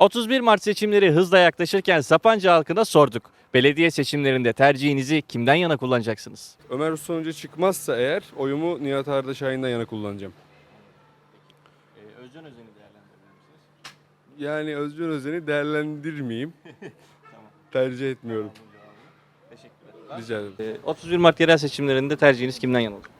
31 Mart seçimleri hızla yaklaşırken Sapanca halkına sorduk. Belediye seçimlerinde tercihinizi kimden yana kullanacaksınız? Ömer sonucu çıkmazsa eğer oyumu Nihat Arda Şahin'den yana kullanacağım. Özcan Özen'i değerlendirebilir misiniz? Yani Özcan Özen'i değerlendirmeyeyim. Tercih etmiyorum. Teşekkürler. Rica ederim. 31 Mart yerel seçimlerinde tercihiniz kimden yana olacak?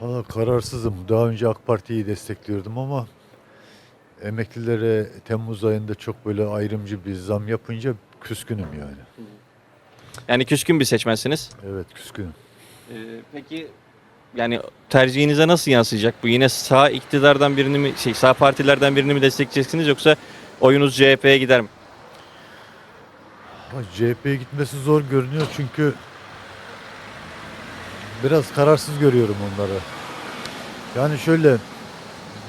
Valla kararsızım. Daha önce AK Parti'yi destekliyordum ama emeklilere Temmuz ayında çok böyle ayrımcı bir zam yapınca küskünüm yani. Yani küskün bir seçmensiniz. Evet küskünüm. Ee, peki yani tercihinize nasıl yansıyacak bu? Yine sağ iktidardan birini mi, şey sağ partilerden birini mi destekleyeceksiniz yoksa oyunuz CHP'ye gider mi? Ama CHP'ye gitmesi zor görünüyor çünkü biraz kararsız görüyorum onları. Yani şöyle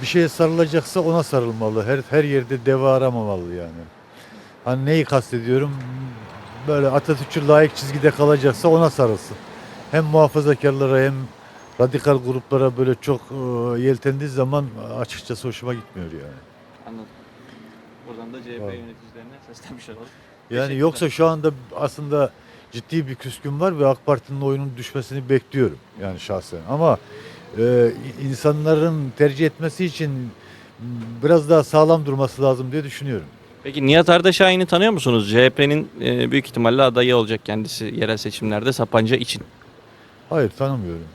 bir şeye sarılacaksa ona sarılmalı. Her her yerde deva aramamalı yani. Hani neyi kastediyorum? Böyle Atatürk'ü layık çizgide kalacaksa ona sarılsın. Hem muhafazakarlara hem radikal gruplara böyle çok e, yeltendiği zaman açıkçası hoşuma gitmiyor yani. Anladım. Buradan da CHP yöneticilerine seslenmiş olalım. Yani yoksa şu anda aslında ciddi bir küskün var ve AK Parti'nin oyunun düşmesini bekliyorum yani şahsen. Ama e, insanların tercih etmesi için biraz daha sağlam durması lazım diye düşünüyorum. Peki Nihat Arda Şahin'i tanıyor musunuz? CHP'nin e, büyük ihtimalle adayı olacak kendisi yerel seçimlerde Sapanca için. Hayır tanımıyorum.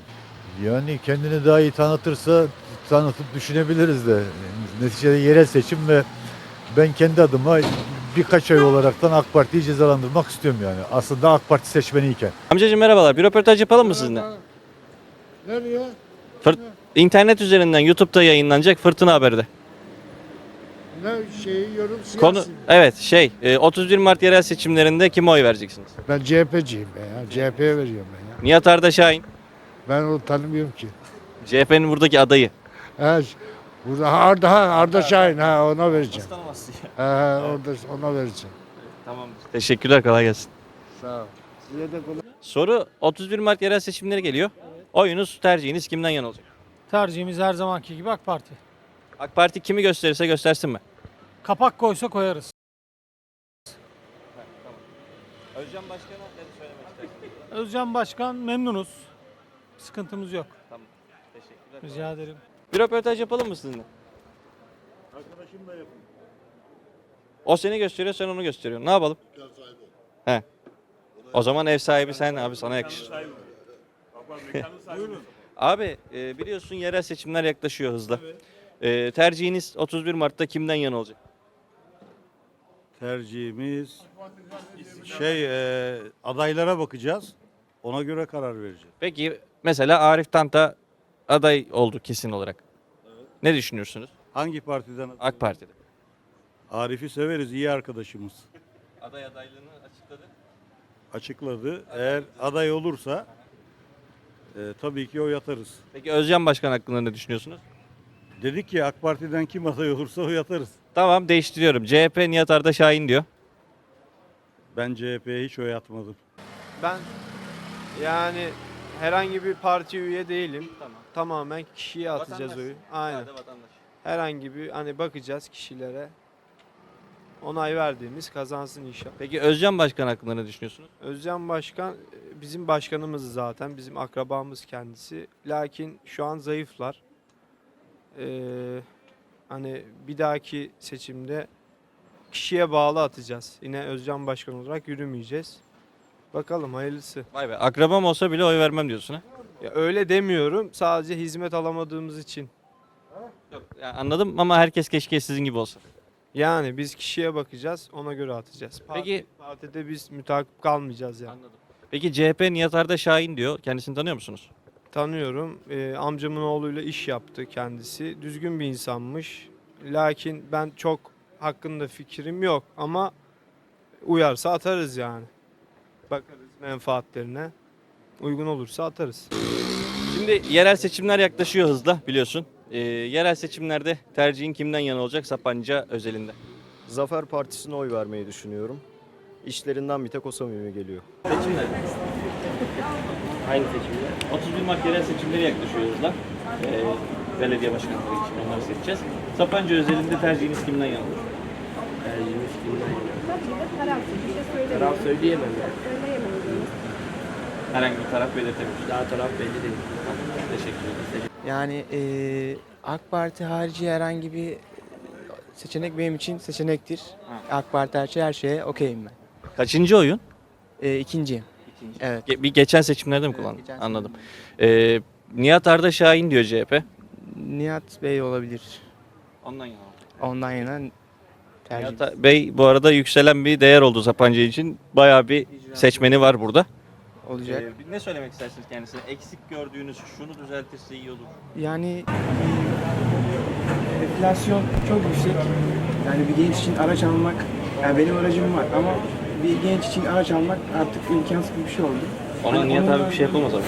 Yani kendini daha iyi tanıtırsa tanıtıp düşünebiliriz de. Neticede yerel seçim ve ben kendi adıma birkaç ay olaraktan AK Parti'yi cezalandırmak istiyorum yani. Aslında AK Parti seçmeniyken. Amcacığım merhabalar. Bir röportaj yapalım mı sizinle? Nereye? Fırt- İnternet üzerinden YouTube'da yayınlanacak Fırtına Haber'de. Ne şeyi yorum siyasi. Konu evet şey e, 31 Mart yerel seçimlerinde kime oy vereceksiniz? Ben CHP'ciyim ben ya. CHP'ye veriyorum ben ya. Nihat Arda Şahin Ben onu tanımıyorum ki. CHP'nin buradaki adayı. Ş- burada Arda, ha, Arda Şahin ha ona vereceğim. Ha, ha, orada ona vereceğim. Tamamdır. Teşekkürler kolay gelsin. Sağ ol. Size de kolay. Soru 31 Mart yerel seçimleri geliyor. Oyunuz tercihiniz kimden yana olacak? Tercihimiz her zamanki gibi AK Parti. AK Parti kimi gösterirse göstersin mi? Kapak koysa koyarız. Özcan Başkan'a ne söylemek istersiniz? Özcan Başkan memnunuz. Sıkıntımız yok. Tamam. Teşekkürler. Rica ederim. Bir röportaj yapalım mı sizinle? Arkadaşımla yapın. O seni gösteriyor, sen onu gösteriyorsun. Ne yapalım? He. O zaman ev sahibi sen abi sana yakışır. Abi e, biliyorsun yerel seçimler yaklaşıyor hızla. E, tercihiniz 31 Mart'ta kimden yana olacak? Tercihimiz şey e, adaylara bakacağız. Ona göre karar vereceğiz. Peki mesela Arif Tanta aday oldu kesin olarak. Ne düşünüyorsunuz? Hangi partiden? AK Parti'de. Arif'i severiz, iyi arkadaşımız. Aday adaylığını açıkladı. Açıkladı. Eğer aday olursa e, tabii ki oy atarız. Peki Özcan Başkan hakkında ne düşünüyorsunuz? Dedik ki AK Parti'den kim aday olursa oy atarız. Tamam değiştiriyorum. CHP Nihat Arda Şahin diyor. Ben CHP'ye hiç oy atmadım. Ben yani herhangi bir parti üye değilim. Tamam. Tamamen kişiye atacağız Vatandaş. oyu. Aynen. Herhangi bir hani bakacağız kişilere. Onay verdiğimiz kazansın inşallah. Peki Özcan Başkan hakkında ne düşünüyorsunuz? Özcan Başkan e, bizim başkanımız zaten. Bizim akrabamız kendisi. Lakin şu an zayıflar. Ee, hani bir dahaki seçimde kişiye bağlı atacağız. Yine Özcan Başkan olarak yürümeyeceğiz. Bakalım hayırlısı. Vay be akrabam olsa bile oy vermem diyorsun ha? Ya öyle demiyorum. Sadece hizmet alamadığımız için. Yok ya anladım ama herkes keşke sizin gibi olsa. Yani biz kişiye bakacağız, ona göre atacağız. Parti, Peki- partide biz mütakip kalmayacağız yani. Anladım. Peki CHP Nihat Arda Şahin diyor. Kendisini tanıyor musunuz? Tanıyorum. Ee, amcamın oğluyla iş yaptı kendisi. Düzgün bir insanmış. Lakin ben çok hakkında fikrim yok ama uyarsa atarız yani. Bakarız menfaatlerine. Uygun olursa atarız. Şimdi yerel seçimler yaklaşıyor hızla biliyorsun. Ee, yerel seçimlerde tercihin kimden yana olacak Sapanca özelinde? Zafer Partisi'ne oy vermeyi düşünüyorum. İşlerinden bir tek o samimi geliyor. Seçimler. Aynı seçimler. 31 Mart yerel seçimleri yaklaşıyor hızla. Ee, belediye başkanları için onları seçeceğiz. Sapanca özelinde tercihiniz kimden yana olur? Taraf söyleyemem. Herhangi bir taraf belirtemiş. Daha taraf belli değil. Teşekkür ederim. Yani eee, AK Parti harici herhangi bir seçenek benim için seçenektir. AK Parti her şey her şeye okeyim ben. Kaçıncı oyun? Eee ikinciyim. Evet. Ge- Bir geçen seçimlerde mi Evet, kullandın? geçen Anladım. Ee, Nihat Arda Şahin diyor CHP. Nihat Bey olabilir. Ondan yana. Ondan yana tercih. Nihat Bey bu arada yükselen bir değer oldu Sapanca için. Bayağı bir seçmeni var burada. Olacak. Ee, ne söylemek istersiniz kendisine? Eksik gördüğünüz şunu düzeltirse iyi olur. Yani enflasyon çok yüksek. Yani bir genç için araç almak, yani benim aracım var ama bir genç için araç almak artık imkansız bir şey oldu. Ona Hani Nihat onunla abi bir şey yapamaz abi.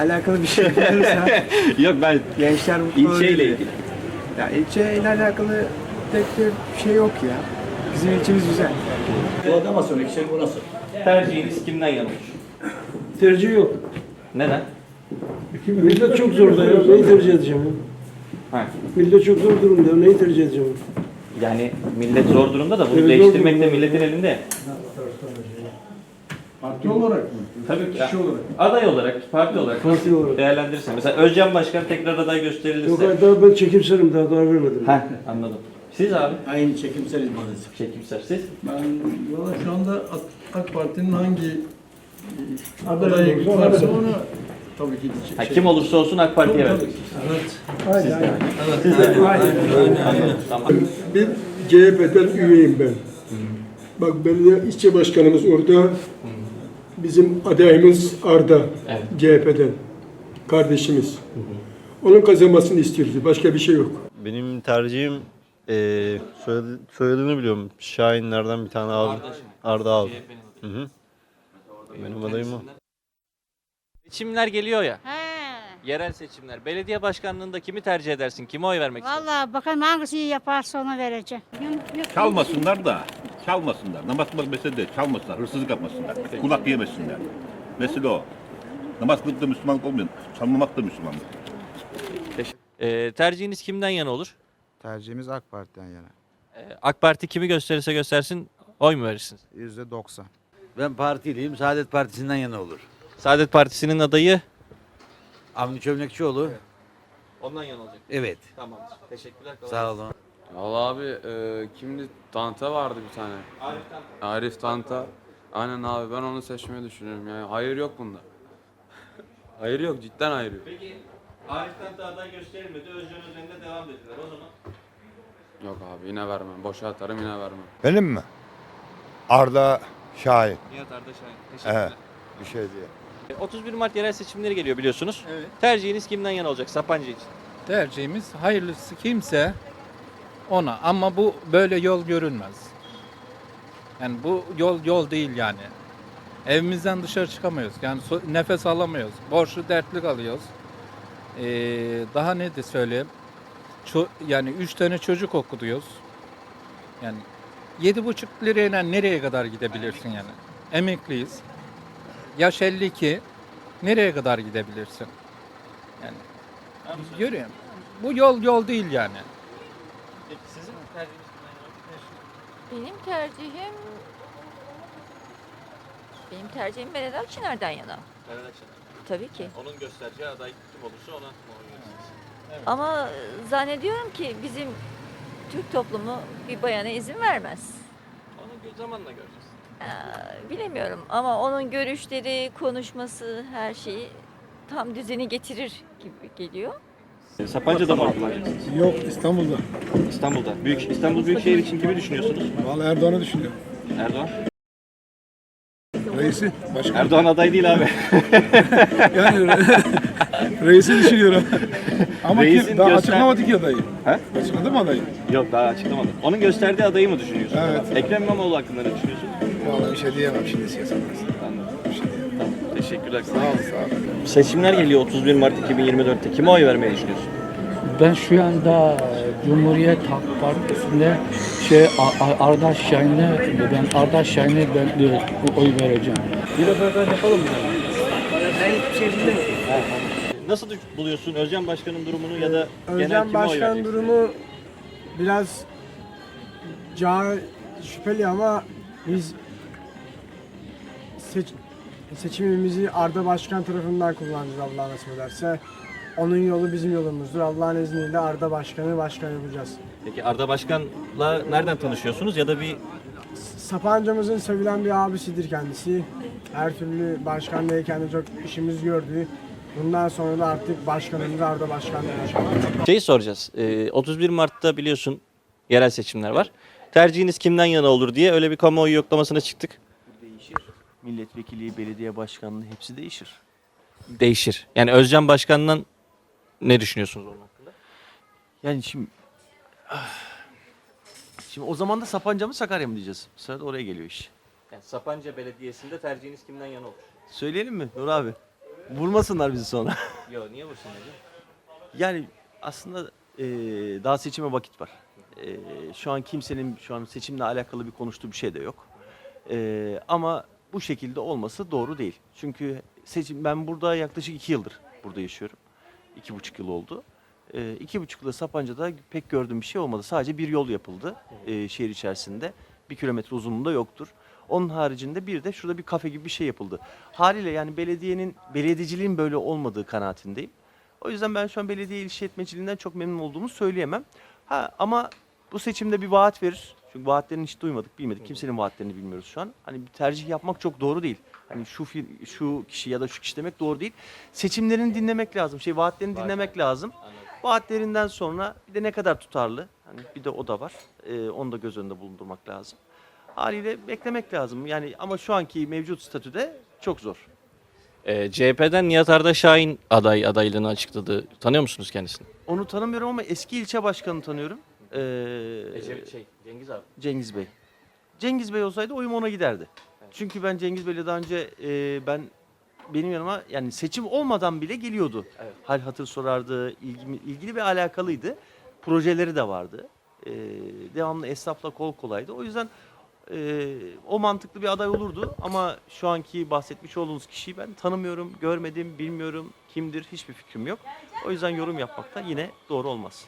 Alakalı bir şey yapılırsa Yok ben gençler ilçeyle ilgili. Ya ilçeyle alakalı pek bir şey yok ya. Bizim ilçemiz güzel. Tercihiniz kimden yana olur? Tercih yok. Neden? Millet çok zorda ya. Neyi tercih edeceğim? Ha. Millet çok zor durumda. Neyi tercih edeceğim? Yani millet zor durumda da bunu Evet, zor değiştirmek de durumda. milletin elinde. Parti olarak mı? Tabii ki. Kişi olarak. Aday olarak, parti olarak Parti olarak. değerlendirirsen. Mesela Özcan Başkan tekrar aday Yok gösterilirse. daha ben çekimserim daha karar vermedim. Heh, anladım. Siz abi? Aynı çekimseriz maalesef. Çekimser siz? Ben valla şu anda AK, AK Parti'nin hangi adayı olursa varsa tabii ki de Ha, şey- kim olursa olsun AK Parti'ye. Evet. Aynen aynen. Siz de. Anladım. Tamam. Bir CHP'den üyeyim ben. Bak belediye işçi başkanımız orada. Bizim adayımız Arda. Evet. CHP'den. Kardeşimiz. Onun kazanmasını istiyoruz. Başka bir şey yok. Benim tercihim eee soyadı, soyadını biliyorum. Şahinlerden bir tane abi. Arda abi. Hı hı. Benim adayım o. Seçimler geliyor ya. He. Yerel seçimler. Belediye başkanlığında kimi tercih edersin? Kime oy vermek istersin? Vallahi bakalım hangisini yaparsa onu vereceğim. Çalmasınlar da, çalmasınlar. Namaz kılmak mesele değil, çalmasınlar, hırsızlık yapmasınlar, kulak yemesinler. Mesele o. Namaz kılıp da Müslümanlık olmuyor, çalmamak da Müslümanlık. Ee, tercihiniz kimden yana olur? Tercihimiz AK Parti'den yana. Ee, AK Parti kimi gösterirse göstersin oy mu verirsiniz? Yüzde doksan. Ben partiliyim. Saadet Partisi'nden yana olur. Saadet Partisi'nin adayı Avni Çömlekçioğlu. ondan yana olacak. Evet. Tamam. Teşekkürler. Sağ olun. Valla abi e, kimdi? Tanta vardı bir tane. Arif Tanta. Aynen abi ben onu seçmeyi düşünüyorum yani. Hayır yok bunda. hayır yok cidden hayır yok. Peki Arif'ten de aday gösterilmedi. Özcan Özen'de devam dediler. O zaman Yok abi yine vermem. Boşa atarım yine vermem. Benim mi? Arda Şahin. Nihat Arda Şahin. Teşekkürler. Bir şey diye. E, 31 Mart yerel seçimleri geliyor biliyorsunuz. Evet. Tercihiniz kimden yana olacak Sapanca için? Tercihimiz hayırlısı kimse ona ama bu böyle yol görünmez. Yani bu yol yol değil yani. Evimizden dışarı çıkamıyoruz. Yani so- nefes alamıyoruz. Borçlu dertli kalıyoruz. Ee, daha ne de söyleyeyim. Ço- yani üç tane çocuk okutuyoruz. Yani yedi buçuk lirayla nereye kadar gidebilirsin yani? Emekliyiz. Yaş 52. Nereye kadar gidebilirsin? Yani görüyorum. Bu yol yol değil yani. Peki sizin tercihiniz? Benim tercihim benim tercihim Meral Akşener'den yana. Meral Akşener. Tabii ki. Onun göstereceği aday kim olursa ona oy verirsiniz? Ama zannediyorum ki bizim Türk toplumu bir bayana izin vermez. Onu gö- zamanla göreceğiz. Ee, bilemiyorum ama onun görüşleri, konuşması, her şeyi tam düzeni getirir gibi geliyor. Sapanca'da mı ortalar? Yok İstanbul'da. İstanbul'da. Büyük İstanbul Büyükşehir için kimi düşünüyorsunuz? Vallahi Erdoğan'ı düşünüyorum. Erdoğan. Reisi. Başka. Erdoğan aday değil abi. Yani reisi düşünüyorum. Ama Reisin kim, daha göster- açıklamadı ki adayı. He? Açıkladı mı adayı? Yok daha açıklamadım. Onun gösterdiği adayı mı düşünüyorsun? Evet. Ekrem İmamoğlu hakkında ne düşünüyorsun? Vallahi bir şey diyemem şimdi siyasete. Anladım. Tamam. Teşekkürler. Sağ ol. Seçimler geliyor 31 Mart 2024'te. Kime oy vermeyi düşünüyorsun? Ben şu anda Cumhuriyet Halk Partisi'nde şey A- A- Ardaş Şahin'e ben Ardaş Şahin'e ben de oy vereceğim. Bir röportaj yapalım mı? Nasıl buluyorsun Özcan Başkan'ın durumunu ya da genel Özcan kime oy Başkan vereceksin? durumu biraz yapacağı şüpheli ama biz seç, seçimimizi Arda Başkan tarafından kullanacağız Allah nasip ederse. Onun yolu bizim yolumuzdur. Allah'ın izniyle Arda Başkan'ı başkan yapacağız. Peki Arda Başkan'la nereden tanışıyorsunuz ya da bir Sapanca'mızın sevilen bir abisidir kendisi. Her türlü başkanlığıyken de çok işimiz gördü. Bundan sonra da artık başkanımız Arda Başkan şeyi soracağız. Ee, 31 Mart'ta biliyorsun yerel seçimler var. Tercihiniz kimden yana olur diye öyle bir kamuoyu yoklamasına çıktık. Değişir. Milletvekili, belediye başkanlığı hepsi değişir. Değişir. Yani Özcan Başkan'dan ne düşünüyorsunuz onun hakkında? Yani şimdi Şimdi o zaman da Sapanca mı Sakarya mı diyeceğiz? Bu sefer de oraya geliyor iş. Yani Sapanca Belediyesi'nde tercihiniz kimden yana olur? Söyleyelim mi Nur abi? Vurmasınlar bizi sonra. Yo niye vursun hocam? yani aslında eee, daha seçime vakit var. Eee, şu an kimsenin şu an seçimle alakalı bir konuştuğu bir şey de yok. Eee, ama bu şekilde olması doğru değil. Çünkü seçim ben burada yaklaşık iki yıldır burada yaşıyorum. İki buçuk yıl oldu. Eee iki buçuk yılda Sapanca'da pek gördüğüm bir şey olmadı. Sadece bir yol yapıldı eee, şehir içerisinde. Bir kilometre uzunluğunda yoktur. Onun haricinde bir de şurada bir kafe gibi bir şey yapıldı. Haliyle yani belediyenin, belediyeciliğin böyle olmadığı kanaatindeyim. O yüzden ben şu an belediye işletmeciliğinden çok memnun olduğumu söyleyemem. Ha ama bu seçimde bir vaat verir. Çünkü vaatlerini hiç duymadık, bilmedik. Kimsenin vaatlerini bilmiyoruz şu an. Hani bir tercih yapmak çok doğru değil. Hani şu fir- şu kişi ya da şu kişi demek doğru değil. Seçimlerini dinlemek lazım. Şey vaatlerini dinlemek lazım. Vaatlerinden sonra bir de ne kadar tutarlı. Hani bir de o da var. Ee, onu da göz önünde bulundurmak lazım. Haliyle beklemek lazım. Yani ama şu anki mevcut statüde çok zor. Ee, CHP'den Nihat Arda Şahin aday adaylığını açıkladı. Tanıyor musunuz kendisini? Onu tanımıyorum ama eski ilçe başkanı tanıyorum. Ee, şey, Cengiz abi. Cengiz Bey. Cengiz Bey olsaydı oyum ona giderdi. Çünkü ben Cengiz Bey'le daha önce e, ben benim yanıma yani seçim olmadan bile geliyordu. Evet. Hal hatır sorardı, ilgimi, ilgili ve alakalıydı. Projeleri de vardı. E, devamlı esnafla kol kolaydı. O yüzden e, o mantıklı bir aday olurdu ama şu anki bahsetmiş olduğunuz kişiyi ben tanımıyorum, görmedim, bilmiyorum kimdir hiçbir fikrim yok. O yüzden yorum yapmak da yine doğru olmaz.